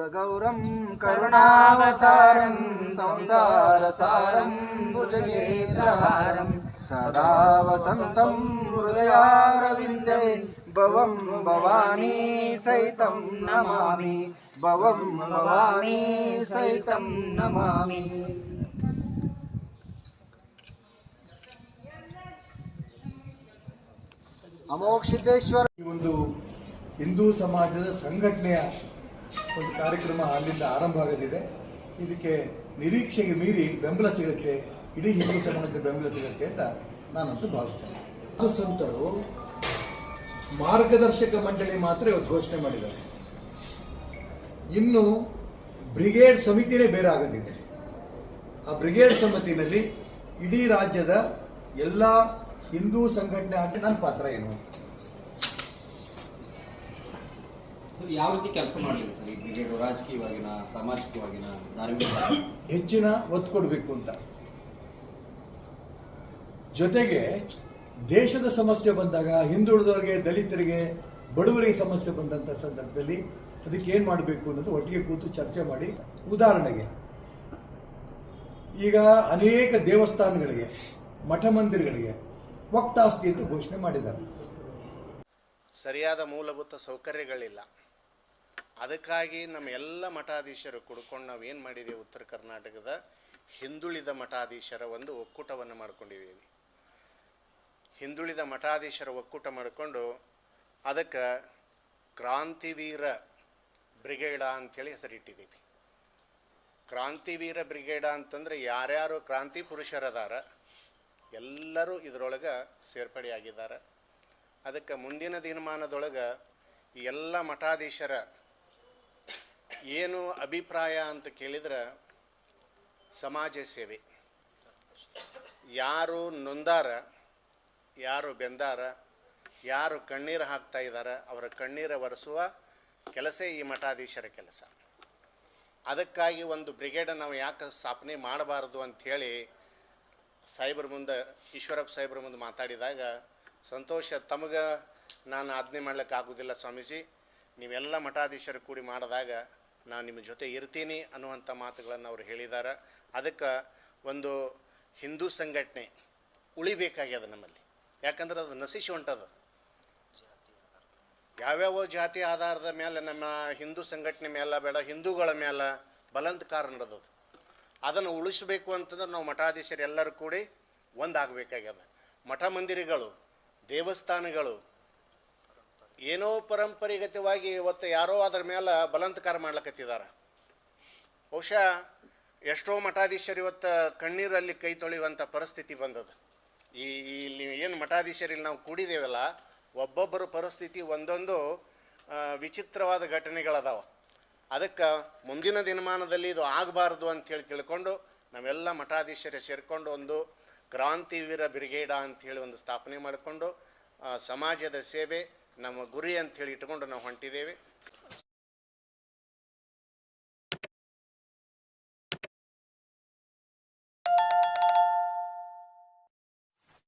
सुरगौरं करुणावसारं संसारसारं भुजगेन्द्रहारं सदा वसन्तं हृदयारविन्दे भवं भवानी सहितं नमामि भवं भवानी सहितं नमामि ಅಮೋಘ ಸಿದ್ದೇಶ್ವರ ಈ ಒಂದು ಹಿಂದೂ ಸಮಾಜದ ಸಂಘಟನೆಯ ಒಂದು ಕಾರ್ಯಕ್ರಮ ಅಲ್ಲಿಂದ ಆರಂಭ ಆಗಲಿದೆ. ಇದಕ್ಕೆ ನಿರೀಕ್ಷೆಗೆ ಮೀರಿ ಬೆಂಬಲ ಸಿಗುತ್ತೆ ಇಡೀ ಹಿಂದೂ ಸಮಾಜಕ್ಕೆ ಬೆಂಬಲ ಸಿಗುತ್ತೆ ಅಂತ ನಾನಂತೂ ಭಾವಿಸ್ತೇನೆ. ಅದು ಸಂತರು ಮಾರ್ಗದರ್ಶಕ ಮಂಡಳಿ ಮಾತ್ರ ಇವತ್ತು ಘೋಷಣೆ ಮಾಡಿದ್ದಾರೆ. ಇನ್ನು ಬ್ರಿಗೇಡ್ ಸಮಿತಿನೇ ಬೇರೆ ಆಗದಿದೆ. ಆ ಬ್ರಿಗೇಡ್ ಸಮಿತಿನಲ್ಲಿ ಇಡೀ ರಾಜ್ಯದ ಎಲ್ಲ ಹಿಂದೂ ಸಂಘಟನೆ ಆಗಿ ನನ್ನ ಪಾತ್ರ ಏನು? ಯಾವ ರೀತಿ ಕೆಲಸ ಮಾಡಲಿಲ್ಲ ಸರ್? ರಾಜಕೀಯವಾಗಿನ ಸಾಮಾಜಿಕವಾಗಿನ ಧಾರ್ಮಿಕ ಹೆಚ್ಚಿನ ಒತ್ತು ಕೊಡಬೇಕು ಅಂತ. ಜೊತೆಗೆ ದೇಶದ ಸಮಸ್ಯೆ ಬಂದಾಗ ಹಿಂದುಳಿದವರಿಗೆ ದಲಿತರಿಗೆ ಬಡವರಿಗೆ ಸಮಸ್ಯೆ ಬಂದಂತ ಸಂದರ್ಭದಲ್ಲಿ ಅದಕ್ಕೆ ಏನ್ ಮಾಡಬೇಕು ಅನ್ನೋದು ಒಟ್ಟಿಗೆ ಕೂತು ಚರ್ಚೆ ಮಾಡಿ. ಉದಾಹರಣೆಗೆ ಈಗ ಅನೇಕ ದೇವಸ್ಥಾನಗಳಿಗೆ ಮಠ ಮಂದಿರಗಳಿಗೆ ವಕ್ತಾಸ್ತಿ ಎಂದು ಘೋಷಣೆ ಮಾಡಿದ್ದಾರೆ. ಸರಿಯಾದ ಮೂಲಭೂತ ಸೌಕರ್ಯಗಳಿಲ್ಲ. ಅದಕ್ಕಾಗಿ ನಮ್ಮ ಎಲ್ಲ ಮಠಾಧೀಶರು ಕುಡ್ಕೊಂಡು ನಾವು ಏನು ಮಾಡಿದ್ದೀವಿ ಉತ್ತರ ಕರ್ನಾಟಕದ ಹಿಂದುಳಿದ ಮಠಾಧೀಶರ ಒಂದು ಒಕ್ಕೂಟವನ್ನು ಮಾಡ್ಕೊಂಡಿದ್ದೀವಿ ಹಿಂದುಳಿದ ಮಠಾಧೀಶರ ಒಕ್ಕೂಟ ಮಾಡಿಕೊಂಡು ಅದಕ್ಕೆ ಕ್ರಾಂತಿವೀರ ಬ್ರಿಗೇಡ ಅಂಥೇಳಿ ಹೆಸರಿಟ್ಟಿದ್ದೀವಿ ಕ್ರಾಂತಿವೀರ ಬ್ರಿಗೇಡ ಅಂತಂದ್ರೆ ಯಾರ್ಯಾರು ಕ್ರಾಂತಿ ಪುರುಷರದಾರ ಎಲ್ಲರೂ ಇದರೊಳಗೆ ಸೇರ್ಪಡೆಯಾಗಿದ್ದಾರೆ ಅದಕ್ಕೆ ಮುಂದಿನ ದಿನಮಾನದೊಳಗೆ ಎಲ್ಲ ಮಠಾಧೀಶರ ಏನು ಅಭಿಪ್ರಾಯ ಅಂತ ಕೇಳಿದ್ರೆ ಸಮಾಜ ಸೇವೆ. ಯಾರು ನೊಂದಾರ, ಯಾರು ಬೆಂದಾರ, ಯಾರು ಕಣ್ಣೀರು ಹಾಕ್ತಾ ಇದ್ದಾರೆ ಅವರ ಕಣ್ಣೀರು ಒರೆಸುವ ಕೆಲಸ ಈ ಮಠಾಧೀಶರ ಕೆಲಸ. ಅದಕ್ಕಾಗಿ ಒಂದು ಬ್ರಿಗೇಡ್ ನಾವು ಯಾಕೆ ಸ್ಥಾಪನೆ ಮಾಡಬಾರ್ದು ಅಂಥೇಳಿ ಸಾಹೇಬ್ರ ಮುಂದೆ, ಈಶ್ವರಪ್ಪ ಸಾಹೇಬ್ರ ಮುಂದೆ ಮಾತಾಡಿದಾಗ, ಸಂತೋಷ, ತಮಗೆ ನಾನು ಆಜ್ಞೆ ಮಾಡ್ಲಿಕ್ಕೆ ಆಗೋದಿಲ್ಲ ಸ್ವಾಮೀಜಿ, ನೀವೆಲ್ಲ ಮಠಾಧೀಶರು ಕೂಡಿ ಮಾಡಿದಾಗ ನಾನು ನಿಮ್ಮ ಜೊತೆ ಇರ್ತೀನಿ ಅನ್ನುವಂಥ ಮಾತುಗಳನ್ನು ಅವರು ಹೇಳಿದ್ದಾರೆ ಅದಕ್ಕೆ ಒಂದು ಹಿಂದೂ ಸಂಘಟನೆ ಉಳಿಬೇಕಾಗ್ಯದ ನಮ್ಮಲ್ಲಿ. ಯಾಕಂದ್ರೆ ಅದು ನಶಿಸಿ ಹೊಂಟದ ಯಾವ್ಯಾವ ಜಾತಿ ಆಧಾರದ ಮೇಲೆ ನಮ್ಮ ಹಿಂದೂ ಸಂಘಟನೆ ಮೇಲೆ ಬೇಡ, ಹಿಂದೂಗಳ ಮೇಲೆ ಬಲಂತ್ಕಾರ ನಡೆದದು ಅದನ್ನು ಉಳಿಸಬೇಕು ಅಂತಂದ್ರೆ ನಾವು ಮಠಾಧೀಶರು ಎಲ್ಲರೂ ಕೂಡಿ ಒಂದಾಗಬೇಕಾಗ್ಯದ. ಮಠ ಮಂದಿರಗಳು ದೇವಸ್ಥಾನಗಳು ಏನೋ ಪರಂಪರೆಗತವಾಗಿ ಇವತ್ತು ಯಾರೋ ಅದ್ರ ಮೇಲೆ ಬಲಂತ್ಕಾರ ಮಾಡ್ಲಕತ್ತಿದ್ದಾರೆ ಬಹುಶಃ ಎಷ್ಟೋ ಮಠಾಧೀಶರು ಇವತ್ತು ಕಣ್ಣೀರಲ್ಲಿ ಕೈ ತೊಳೆಯುವಂಥ ಪರಿಸ್ಥಿತಿ ಬಂದದ. ಈ ಇಲ್ಲಿ ಏನು ಮಠಾಧೀಶರಲ್ಲಿ ನಾವು ಕೂಡಿದ್ದೇವಲ್ಲ ಒಬ್ಬೊಬ್ಬರ ಪರಿಸ್ಥಿತಿ ಒಂದೊಂದು ವಿಚಿತ್ರವಾದ ಘಟನೆಗಳದಾವ. ಅದಕ್ಕೆ ಮುಂದಿನ ದಿನಮಾನದಲ್ಲಿ ಇದು ಆಗಬಾರ್ದು ಅಂತೇಳಿ ತಿಳ್ಕೊಂಡು ನಾವೆಲ್ಲ ಮಠಾಧೀಶರೇ ಸೇರಿಕೊಂಡು ಒಂದು ಕ್ರಾಂತಿವೀರ ಬ್ರಿಗೇಡ ಅಂಥೇಳಿ ಒಂದು ಸ್ಥಾಪನೆ ಮಾಡಿಕೊಂಡು ಸಮಾಜದ ಸೇವೆ ನಮ್ಮ ಗುರಿ ಅಂತ ಹೇಳಿ ಇಟ್ಕೊಂಡು ನಾವು ಹೊಂಟಿದ್ದೇವೆ.